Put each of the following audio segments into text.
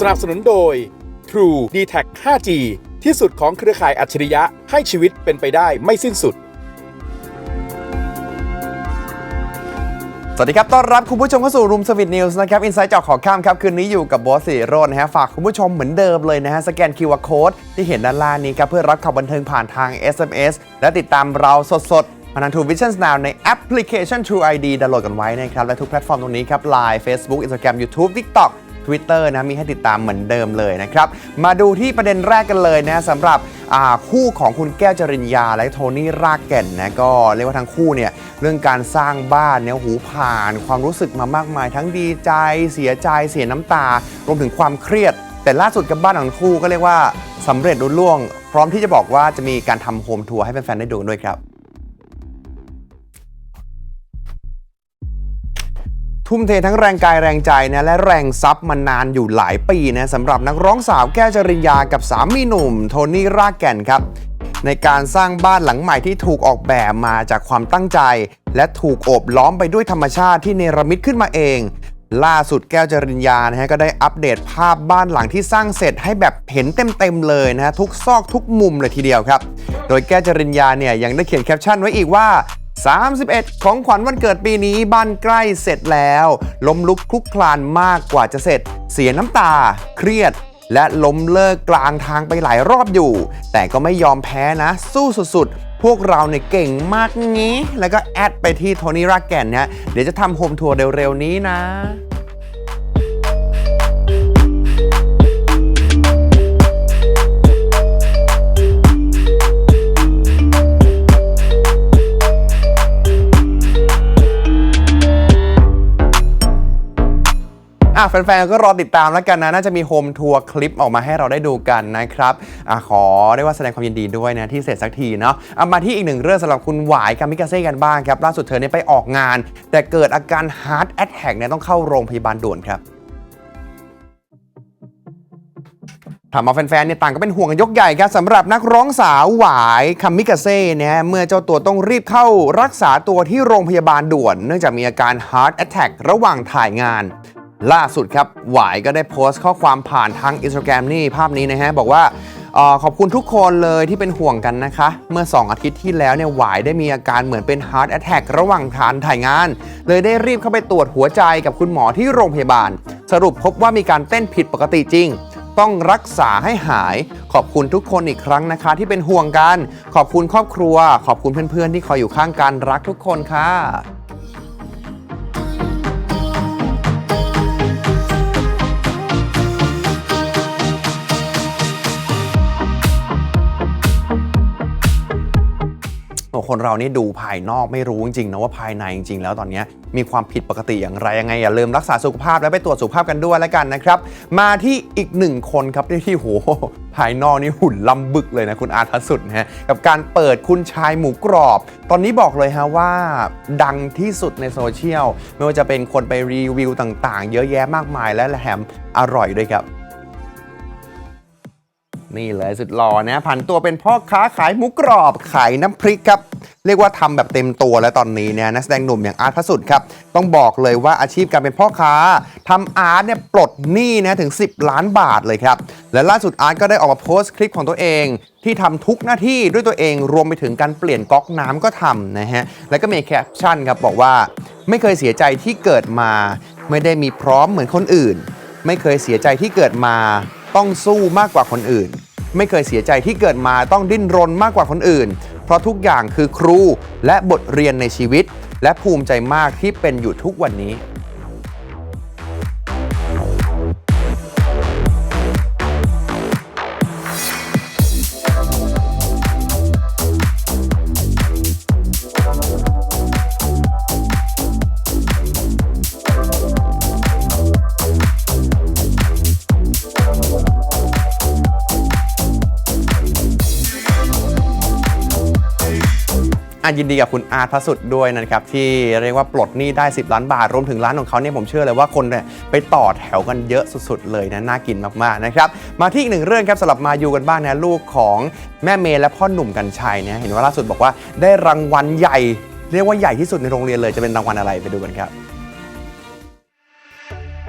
สนับสนุนโดย True d t a c 5G ที่สุดของเครือข่ายอัจฉริยะให้ชีวิตเป็นไปได้ไม่สิ้นสุด สวัสดีครับ ต้อนรับคุณผู้ชมเข้าสู่รูมสวิตนิวส์นะครับอินไซต์จาะขอข้ามครับ คืนนี้อยู่กับบอสสิริโรจน์นะฮะ ฝากคุณผู้ชมเหมือนเดิมเลยนะฮะ สแกน QR Code ที่เห็นด้านล่างนี้ครับ เพื่อรับข่าวบันเทิงผ่านทาง SMS และติดตามเราสดๆผ่านทาง True Vision Now ในแอปพลิเคชัน True ID ดาวน์โหลดกันไว้นะครับ และทุกแพลตฟอร์มตรงนี้ครับ Line Facebook Instagram YouTube TikTok Twitter นะมีให้ติดตามเหมือนเดิมเลยนะครับ มาดูที่ประเด็นแรกกันเลยนะสำหรับคู่ของคุณแก้วจริญญาและโทนี่รากแก่นนะก็เรียกว่าทั้งคู่เนี่ยเรื่องการสร้างบ้านเนี่ยหูผ่านความรู้สึกมามากมาย ทั้งดีใจเสียใจเสียน้ำตา รวมถึงความเครียด แต่ล่าสุดกับบ้านของคู่ก็เรียกว่าสำเร็จรุ่ล่วง พร้อมที่จะบอกว่าจะมีการทำโฮมทัวร์ให้แฟนๆได้ดูด้วยครับ ทุ่มเททั้งแรงกายแรงใจนะและแรงทรัพย์มานานอยู่หลายปีนะสำหรับนักร้องสาวแก้วจริญญากับสามีหนุ่ม โทนี่รากแก่นครับ ในการสร้างบ้านหลังใหม่ที่ถูกออกแบบมาจากความตั้งใจ และถูกโอบล้อมไปด้วยธรรมชาติที่เนรมิตขึ้นมาเอง ล่าสุดแก้วจริญญานะฮะก็ได้อัปเดตภาพบ้านหลังที่สร้างเสร็จให้แบบเห็นเต็มๆเลยนะฮะทุกซอกทุกมุมเลยทีเดียวครับ โดยแก้วจริญญาเนี่ยยังได้เขียนแคปชั่นไว้อีกว่า 31 ของขวัญวันเกิดปีนี้บ้านใกล้เสร็จแล้วล้มลุกคลุกคลานมากกว่าจะเสร็จ เสียน้ำตา เครียด และล้มเลิกกลางทางไปหลายรอบอยู่ แต่ก็ไม่ยอมแพ้นะ สู้สุดๆ พวกเราเนี่ยเก่งมากงี้ แล้วก็แอดไปที่โทนี่รากแก่นเนี่ยเดี๋ยวจะทำโฮมทัวร์เร็วๆนี้นะ อะแฟนๆก็รอติดตามแล้วกันนะน่าจะมีโฮมทัวร์คลิปออกมาให้เราได้ดูกันนะครับอะขอได้ว่าแสดงความยินดีด้วยนะที่เสร็จสักทีเนาะเอามาที่อีกหนึ่งเรื่องสำหรับคุณหวายกามิกาเซ่กันบ้างครับล่าสุดเธอเนี่ยไปออกงาน แต่เกิดอาการฮาร์ดแอ t แทกเนี่ยต้องเข้าโรงพยาบาลด่วนครับถามมาแฟนๆเนี่ยต่างก็เป็นห่วงกันยกใหญ่ครับสำหรับนักร้องสาวหวายคามิกาเซ่เนี่ยเมื่อเจ้าตัวต้องรีบเข้ารักษาตัวที่โรงพยาบาลด่วน เนื่องจากมีอาการ Heart Attack ระหว่างถ่ายงาน ล่าสุดครับ หวายก็ได้โพสต์ข้อความผ่านทางอินสตาแกรมนี่ภาพนี้นะฮะ บอกว่าออขอบคุณทุกคนเลยที่เป็นห่วงกันนะคะ เมื่อ 2 อาทิตย์ที่แล้วเนี่ยหวายได้มีอาการเหมือนเป็น Heart Attack ระหว่างทานถ่ายงาน เลยได้รีบเข้าไปตรวจหัวใจกับคุณหมอที่โรงพยาบาล สรุปพบว่ามีการเต้นผิดปกติจริง ต้องรักษาให้หาย ขอบคุณทุกคนอีกครั้งนะคะ ที่เป็นห่วงกัน ขอบคุณครอบครัว ขอบคุณเพื่อนๆที่คอยอยู่ข้างกันรักทุกคนค่ะ คนเรานี่ดูภายนอกไม่รู้จริงๆนะว่าภายในจริงๆ แล้วตอนนี้มีความผิดปกติอย่างไรยังไงอย่าลืมรักษาสุขภาพและไปตรวจสุขภาพกันด้วยแล้วกันนะครับ มาที่อีกหนึ่งคนครับที่โหภายนอกนี่หุ่นลำบึกเลยนะคุณอาร์ตพระสุดนะฮะกับการเปิดคุณชายหมูกรอบ ตอนนี้บอกเลยฮะว่า ดังที่สุดในโซเชียลไม่ว่าจะเป็นคนไปรีวิวต่างๆ เยอะแยะมากมายและแถมอร่อยด้วยครับ นี่เลยสุดหล่อนะผันตัวเป็นพ่อค้าขายหมูกรอบขายน้ำพริกครับ เรียกว่าทำแบบเต็มตัวแล้วตอนนี้เนี่ยนักแสดงหนุ่มอย่างอาร์ตพระสุดครับต้องบอกเลยว่าอาชีพการเป็นพ่อค้าทำอาร์ตเนี่ยปลดหนี้นะถึง 10 ล้านบาทเลยครับ และล่าสุดอาร์ตก็ได้ออกมาโพสต์คลิปของตัวเอง ที่ทำทุกหน้าที่ด้วยตัวเองรวมไปถึงการเปลี่ยนก๊อกน้ำก็ทำนะฮะแล้วก็มีแคปชั่นครับบอกว่าไม่เคยเสียใจที่เกิดมา ไม่ได้มีพร้อมเหมือนคนอื่น ไม่เคยเสียใจที่เกิดมา ต้องสู้มากกว่าคนอื่น ไม่เคยเสียใจที่เกิดมาต้องดิ้นรนมากกว่าคนอื่น เพราะทุกอย่างคือครูและบทเรียนในชีวิต และภูมิใจมากที่เป็นอยู่ทุกวันนี้ ยินดีกับคุณอาร์ตพระสุดด้วยนะครับที่เรียกว่าปลดหนี้ได้ 10 ล้านบาท รวมถึงร้านของเขาเนี่ยผมเชื่อเลยว่าคนเนี่ยไปต่อแถวกันเยอะสุดๆ เลยนะน่ากินมากๆนะครับมาที่อีกหนึ่งเรื่องครับสำหรับมายูกันบ้างนะลูกของแม่เมย์และพ่อหนุ่มกัญชัยเนี่ยเห็นว่าล่าสุดบอกว่าได้รางวัลใหญ่ เรียกว่าใหญ่ที่สุดในโรงเรียนเลยจะเป็นรางวัลอะไรไปดูกันครับ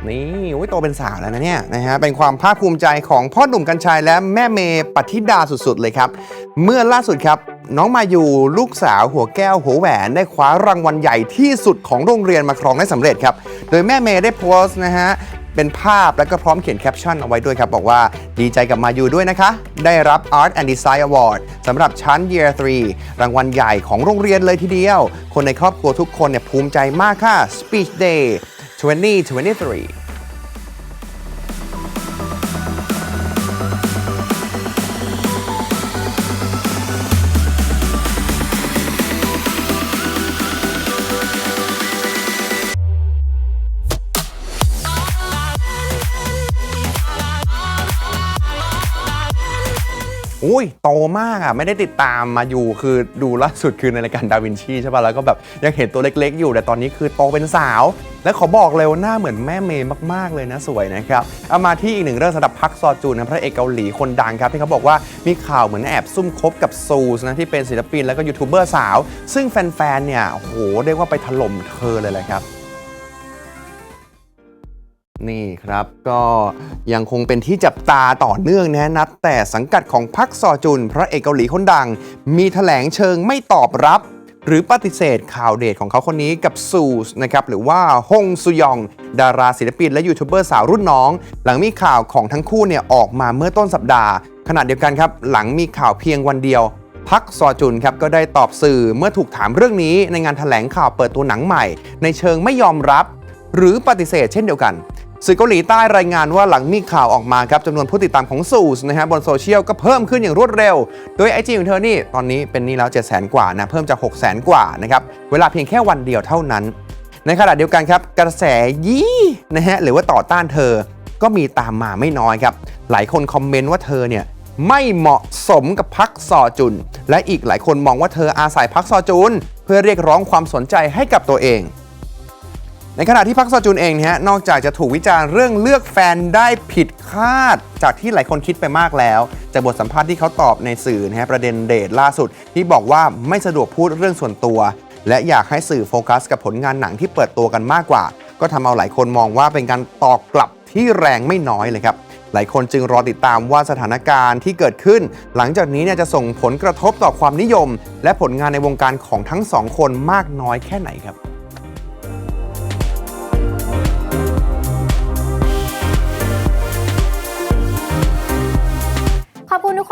นี่อุ๊ยโตเป็นสาวแล้วนะเนี่ยนะฮะเป็นความภาคภูมิใจของพ่อหนุ่มกัญชัยและแม่เมย์ปฏิดาสุดๆเลยครับ เมื่อล่าสุดครับ น้องมายูลูกสาวหัวแก้วหัวแหวนได้คว้ารางวัลใหญ่ที่สุดของโรงเรียนมาครองได้สำเร็จครับ โดยแม่เมย์ได้โพสต์นะฮะเป็นภาพแล้วก็พร้อมเขียนแคปชั่นเอาไว้ด้วยครับ บอกว่าดีใจกับมายูด้วยนะคะ ได้รับ Art and Design Award สำหรับชั้น Year 3 รางวัลใหญ่ของโรงเรียนเลยทีเดียว คนในครอบครัวทุกคนเนี่ยภูมิใจมากค่ะ Speech Day 2023 อุ้ยโตมากอะไม่ได้ติดตามมาอยู่คือดูล่าสุดคือในรายการดาวินชีใช่ป่ะแล้วก็แบบยังเห็นตัวเล็กๆ อยู่แต่ตอนนี้คือโตเป็นสาว และขอบอกเลยว่าหน้าเหมือนแม่เมย์มากๆเลยนะสวยนะครับเอามาที่อีกหนึ่งเรื่องสำหรับพักซอจูนนะพระเอกเกาหลีคนดังครับ ที่เขาบอกว่ามีข่าวเหมือนแอบซุ่มคบกับซูสนะที่เป็นศิลปินแล้วก็ยูทูบเบอร์สาว ซึ่งแฟนๆเนี่ยโอ้โหเรียกว่าไปถล่มเธอเลยแหละครับ นี่ครับก็ยังคงเป็นที่จับตาต่อเนื่องนะนับแต่สังกัดของพักซอจุน พระเอกเกาหลีคนดัง มีแถลงเชิงไม่ตอบรับ หรือปฏิเสธข่าวเดทของเขาคนนี้กับซูสนะครับหรือว่าฮงซุยอง ดาราศิลปินและยูทูบเบอร์สาวรุ่นน้อง หลังมีข่าวของทั้งคู่เนี่ยออกมาเมื่อต้นสัปดาห์ ขณะเดียวกันครับหลังมีข่าวเพียงวันเดียวพักซอจุนครับก็ได้ตอบสื่อเมื่อถูกถามเรื่องนี้ในงานแถลงข่าวเปิดตัวหนังใหม่ ในเชิงไม่ยอมรับ หรือปฏิเสธเช่นเดียวกัน สื่อเกาหลีใต้รายงานว่าหลังมีข่าวออกมาครับจำนวนผู้ติดตามของซูสนะฮะบนโซเชียลก็เพิ่มขึ้นอย่างรวดเร็ว โดยไอจีของเธอนี่ ตอนนี้เป็นนี่แล้ว 7 0 0 0 0 กว่านะ เพิ่มจาก 6 0 0 0 0 กว่านะครับ เวลาเพียงแค่วันเดียวเท่านั้น ในขณะเดียวกันครับ กระแสยี่นะฮะหรือว่าต่อต้านเธอ ก็มีตามมาไม่น้อยครับ หลายคนคอมเมนต์ว่าเธอเนี่ยไม่เหมาะสมกับพักซอจุน และอีกหลายคนมองว่าเธออาศัยพักซอจุน เพื่อเรียกร้องความสนใจให้กับตัวเอง ในขณะที่พักซอจุนเองเนี่ยนอกจากจะถูกวิจารณ์เรื่องเลือกแฟนได้ผิดคาด จากที่หลายคนคิดไปมากแล้ว จากบทสัมภาษณ์ที่เขาตอบในสื่อนะฮะประเด็นเดทล่าสุด ที่บอกว่าไม่สะดวกพูดเรื่องส่วนตัว และอยากให้สื่อโฟกัสกับผลงานหนังที่เปิดตัวกันมากกว่า ก็ทำเอาหลายคนมองว่าเป็นการตอบกลับที่แรงไม่น้อยเลยครับหลายคนจึงรอติดตามว่าสถานการณ์ที่เกิดขึ้น หลังจากนี้เนี่ยจะส่งผลกระทบต่อความนิยม และผลงานในวงการของทั้งสองคนมากน้อยแค่ไหนครับ